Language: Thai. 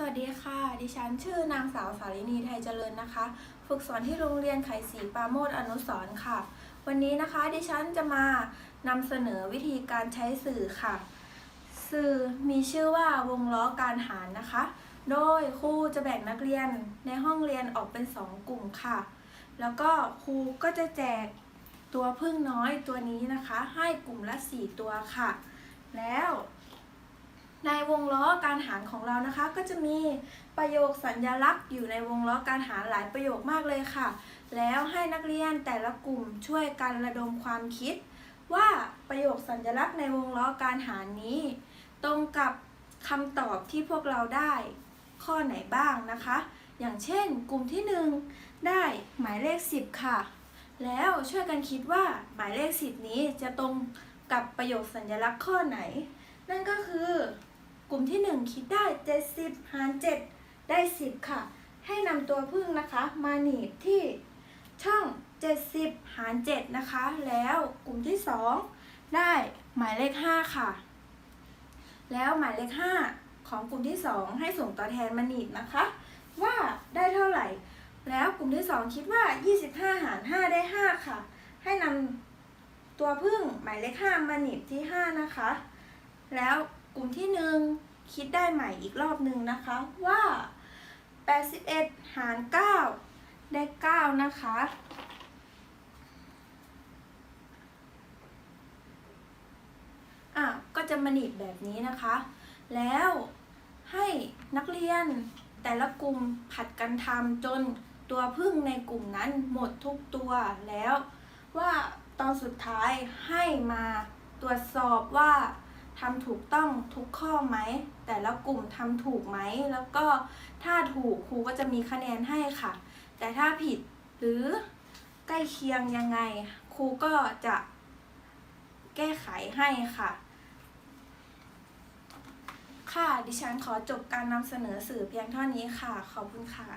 สวัสดีค่ะ ดิฉันชื่อนางสาวสารินีไทยเจริญนะคะ ฝึกสอนที่โรงเรียนไขศรีปาโมดอนุสรค่ะ วันนี้นะคะดิฉันจะมานำเสนอวิธีการใช้สื่อค่ะ สื่อมีชื่อว่าวงล้อการหารนะคะ โดยครูจะแบ่งนักเรียนในห้องเรียนออกเป็น 2 กลุ่มค่ะ แล้วก็ครูก็จะแจกตัวพึ่งน้อยตัวนี้นะคะ ให้กลุ่มละ 4 ตัวค่ะ แล้ว ในวงล้อการหารของเรานะคะ ก็จะมีประโยคสัญลักษณ์อยู่ในวงล้อการหารหลายประโยคมากเลยค่ะ แล้วให้นักเรียนแต่ละกลุ่มช่วยกันระดมความคิด ว่าประโยคสัญลักษณ์ในวงล้อการหารนี้ ตรงกับคำตอบที่พวกเราได้ข้อไหนบ้างนะคะ อย่างเช่น กลุ่มที่ 1 ได้หมายเลข 10 ค่ะ แล้วช่วยกันคิดว่าหมายเลข 10 นี้จะตรงกับประโยคสัญลักษณ์ข้อไหน นั่นก็คือ กลุ่มที่ 1 คิดได้ 70 หาร 7 ได้ 10 ค่ะ ให้นำตัวพึ่งนะคะ มาหนีบที่ช่อง 70 หาร 7 นะคะ แล้วกลุ่มที่ 2 ได้หมายเลข 5 ค่ะ แล้วหมายเลข 5 ของกลุ่มที่ 2 ให้ส่งตัวแทนมาหนีบนะคะ ว่าได้เท่าไหร่ แล้วกลุ่มที่ 2 คิดว่า 25 หาร 5 ได้ 5 ค่ะ ให้นำตัวพึ่งหมายเลข 5 มาหนีบที่ 5 นะคะ แล้ว ลุ่มที่หนึ่งคิดได้ใหม่อีกรอบหนึ่งนะคะว่า 81 หาร 9 ได้ 9 นะคะ อะ ก็จะมาหนีบแบบนี้นะคะ แล้วให้นักเรียนแต่ละกลุ่มผัดกันทำจนตัวพึ่งในกลุ่มนั้นหมดทุกตัวแล้วว่าตอนสุดท้ายให้มาตรวจสอบว่า ทำถูกต้องทุกข้อไหม แต่ละกลุ่มทำถูกไหม แล้วก็ถ้าถูกครูก็จะมีคะแนนให้ค่ะ แต่ถ้าผิดหรือใกล้เคียงยังไง ครูก็จะแก้ไขให้ค่ะ ค่ะ ดิฉันขอจบการนำเสนอสื่อเพียงเท่านี้ค่ะ ขอบคุณค่ะ